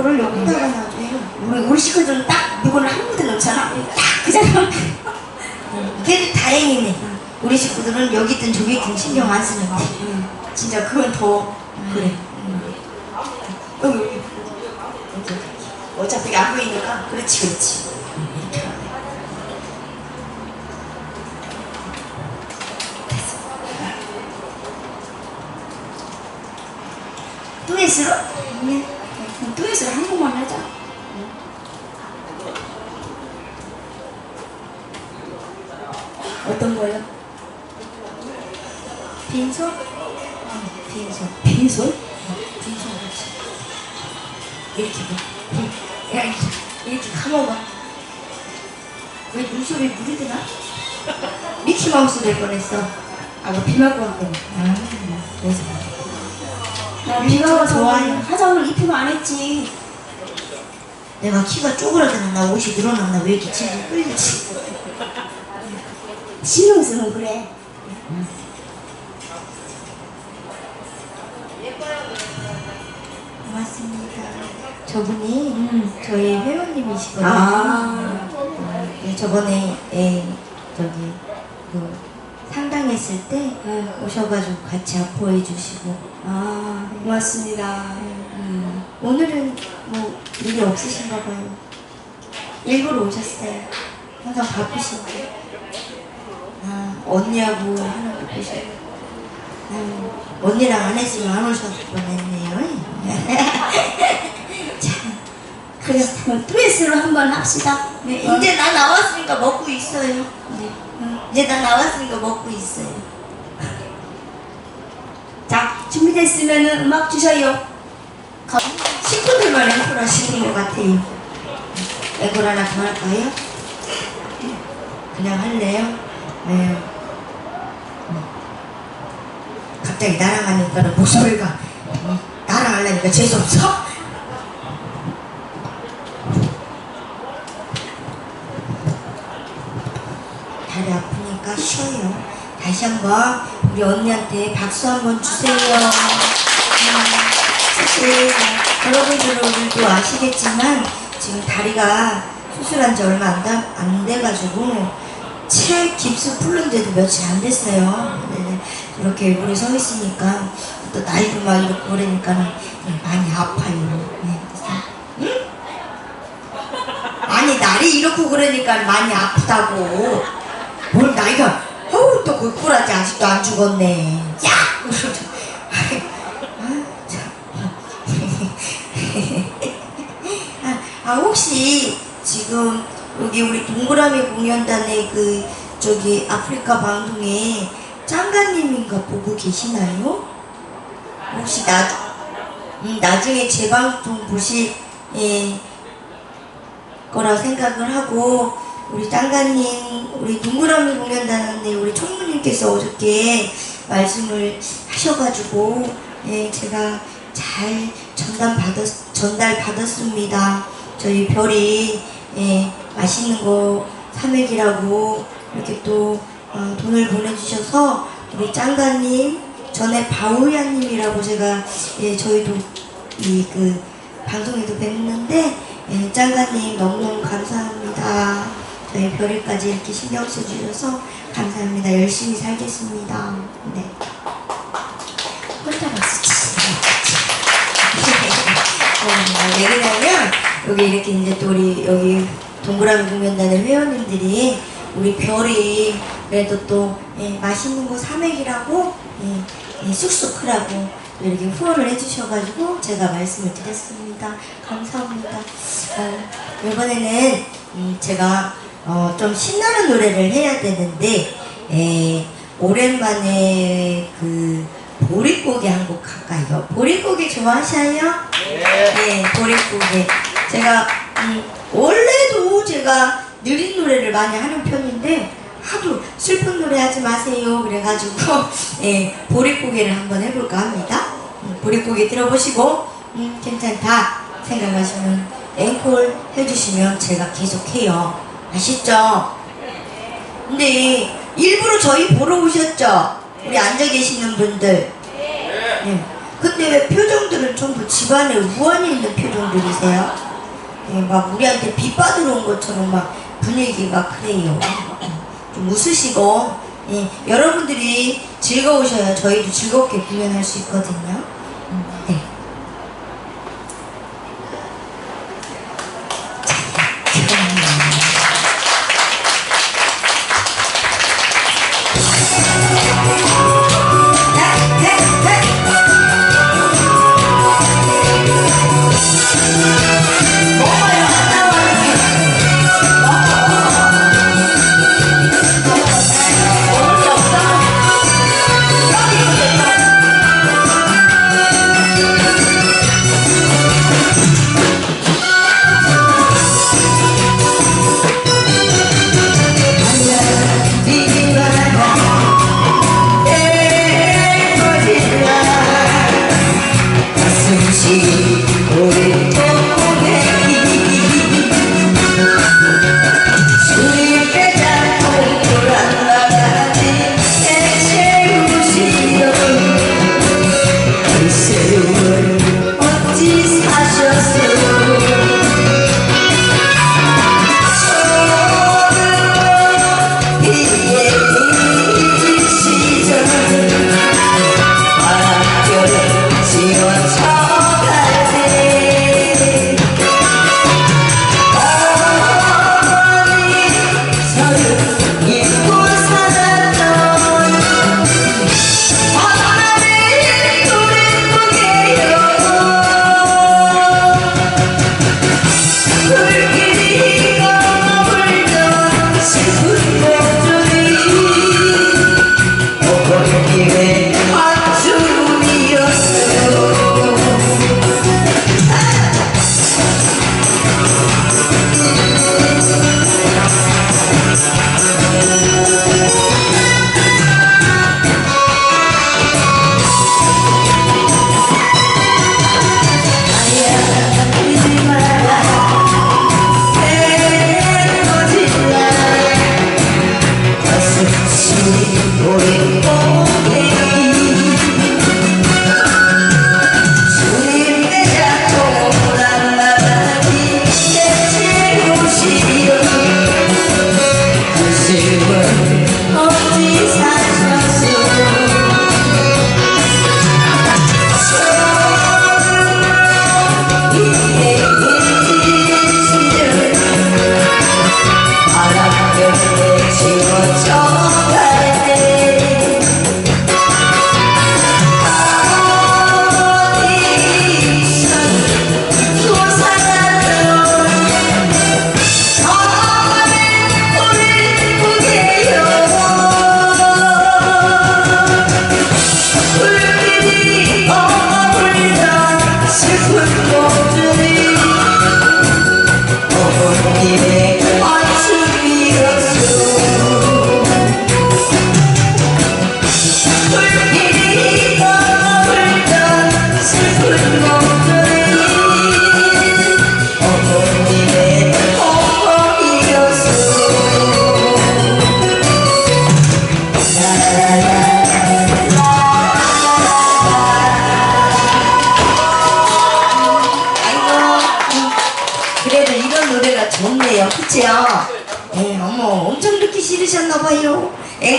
그거를 여기다가 놔줘요. 우리 우리 식구들은 딱 이거를 한 군데 넣잖아. 딱 그잖아. 그래도 다행이네. 우리 식구들은 여기 있든 저기 있든 신경 안 쓰는데. 진짜 그건 더 그래. 여기 여기. 여기. 어차피 안 보이니까. 그렇지 그렇지. 이렇게 하네. 뚜엣으로? 네. 그럼 뚜엣으로 한 번만 하자. 어떤 거요? 빈소? 어, 빈소. 빈소? 빈소 그렇지. 이렇게 봐. 야, 이렇게, 이렇게 감아봐. 왜 눈썹에 물이 드나? 미키마우스 될 뻔했어. 아, 너비 맞고 왔더니. 아, 그래서. 나 비가 좋아해. 화장을 입히면 안 했지. 내가 키가 쪼그라드나 옷이 늘어났나 왜 이렇게 질질 끌리지? 쓰면 그래. 고맙습니다. 저분이 저희 회원님이시거든요. 아. 어, 네, 저번에 예, 저기 그 상담했을 때 오셔가지고 같이 아포해 주시고 아, 고맙습니다. 음, 오늘은 뭐 일이 없으신가 봐요. 일부러 오셨어요. 항상 바쁘신데. 아, 언니하고 거 보시고. 음, 언니랑 안 했으면 안 오셨을 뻔했네요. 참. 그래, 그럼 뚜엣으로 한번 합시다. 네, 이제 나 나왔으니까 먹고 있어요. 네. 응, 이제 나 나왔으니까 먹고 있어요. 자, 준비됐으면 음악 주셔요. 가- 식구들만 앵콜 하시는 것 같아요. 앵콜 하나 더 할까요? 그냥 할래요? 네. 음. 갑자기 하니까 목소리가 하려니까 재수없어? 다리 아프니까 쉬어요. 다시 한번 우리 언니한테 박수 한번 주세요. 음, 사실 여러분들도 아시겠지만 지금 다리가 수술한 지 얼마 안, 다- 안 돼가지고 체 깁스 풀른 지도 며칠 안 됐어요. 네, 이렇게 물에 서 있으니까 또 나이도 막 이렇고 그러니까 많이 아파요. 네, 응? 아니 날이 이렇고 그러니까 많이 아프다고. 뭘 나이가 또 굴굴하지 아직도 안 죽었네. 야! 아, 참. 아, 아 혹시 지금 여기 우리 동그라미 공연단의 그 저기 아프리카 방송에 짱가님인가 보고 계시나요? 혹시 나 음, 나중에 제 방송 보실 예, 거라 생각을 하고 우리 짱가님, 우리 동그라미 공연단의 우리 총무님께서 어저께 말씀을 하셔가지고 예, 제가 잘 전달 받았 전달 받았습니다. 저희 별이 예, 맛있는 거 사맥이라고 이렇게 또 어, 돈을 보내주셔서 우리 짱가님 전에 바우야님이라고 제가 예, 저희도 이 그 방송에도 뵙는데 예, 짱가님 너무너무 감사합니다. 저희 별이까지 이렇게 신경 써주셔서 감사합니다. 열심히 살겠습니다. 네. 혼자 박수 치세요. 어, 왜 그러냐면 여기 이렇게 이제 또 우리 여기 동그라미 공연단의 회원님들이 우리 별이 그래도 또 예, 맛있는 거 사맥이라고 예, 예, 쑥쑥 크라고 또 이렇게 후원을 해주셔가지고 제가 말씀을 드렸습니다. 감사합니다. 어, 이번에는 음, 제가 어, 좀 신나는 노래를 해야 되는데 에, 오랜만에 그 보릿고개 한 곡 할까요? 보릿고개 좋아하셔요? 네, 보릿고개. 제가 음, 원래도 제가 느린 노래를 많이 하는 편인데 하도 슬픈 노래 하지 마세요. 그래가지고 예, 보릿고개를 한번 해볼까 합니다. 음, 보릿고개 들어보시고 음, 괜찮다 생각하시면 앵콜 해주시면 제가 계속해요. 아시죠? 근데 일부러 저희 보러 오셨죠? 우리 앉아 계시는 분들. 네. 근데 왜 표정들은 전부 집안에 우환이 있는 표정들이세요? 예, 막 우리한테 비 받으러 온 것처럼 막 분위기가 그래요. 좀 웃으시고, 예, 여러분들이 즐거우셔야 저희도 즐겁게 공연할 수 있거든요.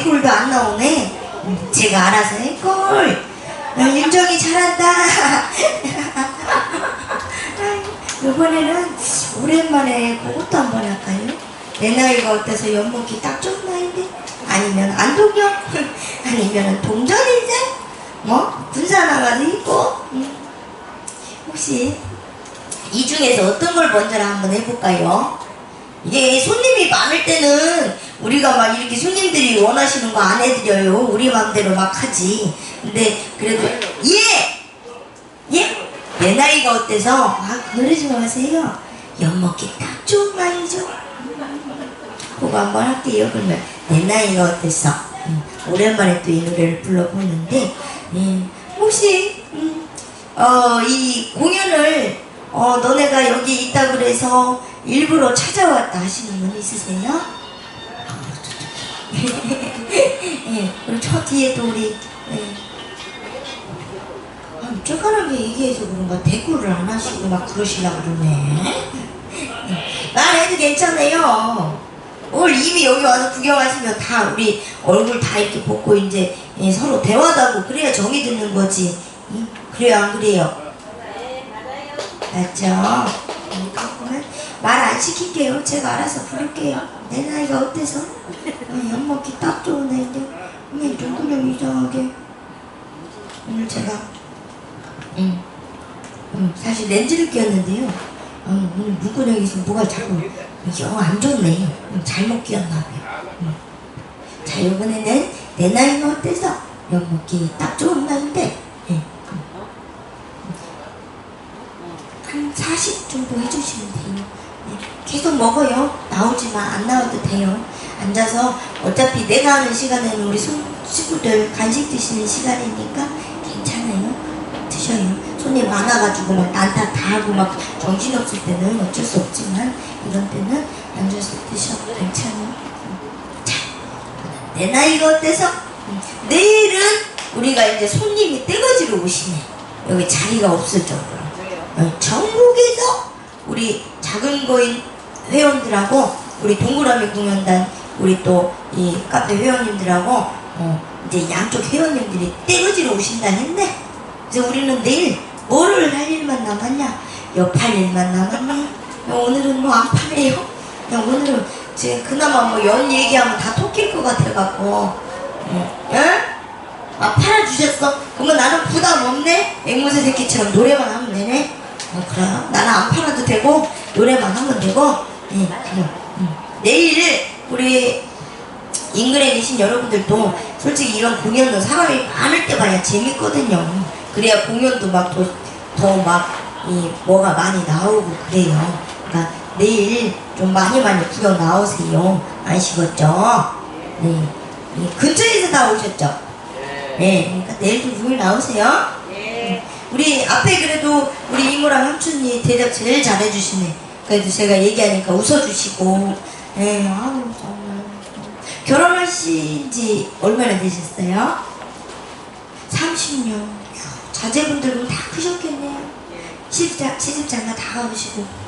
앵콜도 안 나오네. 음, 제가 알아서 앵콜. 아, 윤정이 잘한다. 이번에는 오랜만에 그것도 한번 할까요? 내 나이가 어때서 연목이 딱 좋은 나이인데? 아니면 안동역? 아니면 동전인생? 뭐? 군사 나가도 있고? 음. 혹시 이 중에서 어떤 걸 먼저 한번 해볼까요? 이게 손님이 많을 때는 우리가 막 이렇게 손님들이 원하시는 거 안 해드려요. 우리 마음대로 막 하지. 근데 그래도 예! 예? 내 나이가 어때서? 아, 그좀 하세요. 엿먹기 딱 좋은 나이죠. 그거 한번 할게요. 그러면 내 나이가 어때서? 음, 오랜만에 또 이 노래를 불러보는데 예, 혹시 음, 어, 이 공연을 어, 너네가 여기 있다 그래서 일부러 찾아왔다 하시는 분 있으세요? 예, 그리고 저 뒤에도 우리 예. 아, 쫓겨나게 얘기해서 그런가 대꾸를 안 하시고 막 그러시려고 그러네. 말해도 괜찮아요. 오늘 이미 여기 와서 구경하시면 다 우리 얼굴 다 이렇게 보고 이제 예, 서로 대화도 하고 그래야 정이 드는 거지. 응? 그래요 안 그래요? 맞죠? 음, 그러면 말안 시킬게요. 제가 알아서 부를게요. 내 나이가 어때서? 어, 엿 먹기 딱 좋은 나이인데 왜 눈구녕 이상하게 오늘 제가 음, 음, 사실 렌즈를 끼웠는데요. 어, 오늘 눈구녕이 있으면 뭐가 자꾸 영안 좋네. 음, 잘못 끼웠나 봐요. 음. 자 이번에는 내 나이는 어때서 엿 먹기 딱 좋은 나이인데 예. 음. 한 40 정도 해주시면 돼요. 네, 계속 먹어요. 나오지만 안 나와도 돼요. 앉아서 어차피 내가 하는 시간에는 우리 손, 친구들 간식 드시는 시간이니까 괜찮아요. 드셔요. 손님 많아가지고 막 난타 다 하고 막 정신없을 때는 어쩔 수 없지만 이런 때는 앉아서 드셔도 괜찮아요. 자, 내 나이가 어때서? 음, 내일은 우리가 이제 손님이 떼거지로 오시네. 여기 자리가 없을 정도로. 어, 전국에서 우리 작은 거인 회원들하고 우리 동그라미 공연단 우리 또 이 카페 회원님들하고 어, 이제 양쪽 회원님들이 떼거지로 오신다 했네. 그래서 우리는 내일 뭐를 할 일만 남았냐? 옆할 일만 남았네. 야, 오늘은 뭐안 파네요. 야, 오늘은 지금 그나마 뭐 연 얘기하면 다 토낄 것 같아갖고. 어, 응? 아 팔아주셨어? 그러면 나는 부담 없네? 앵무새 새끼처럼 노래만 하면 되네? 어, 그래요? 나는 안 팔아도 되고 노래만 하면 되고 예, 그래. 음. 내일 우리 인근에 계신 여러분들도 솔직히 이런 공연은 사람이 많을 때 봐야 재밌거든요 그래야 공연도 막 더막 이 뭐가 많이 나오고 그래요 그러니까 내일 좀 많이 많이 구경 나오세요 아시겠죠? 네. 이 근처에서 다 오셨죠? 네, 그러니까 내일도 rum일 나오세요. 음, 우리 앞에 그래도 우리 이모랑 삼촌이 대답 제일 잘해주시네. 그래도 제가 얘기하니까 웃어주시고, 네, 아우 정말. 결혼하신 지 얼마나 되셨어요? 30년. 자제분들 다 크셨겠네요. 시집장, 시집장가 다 가보시고.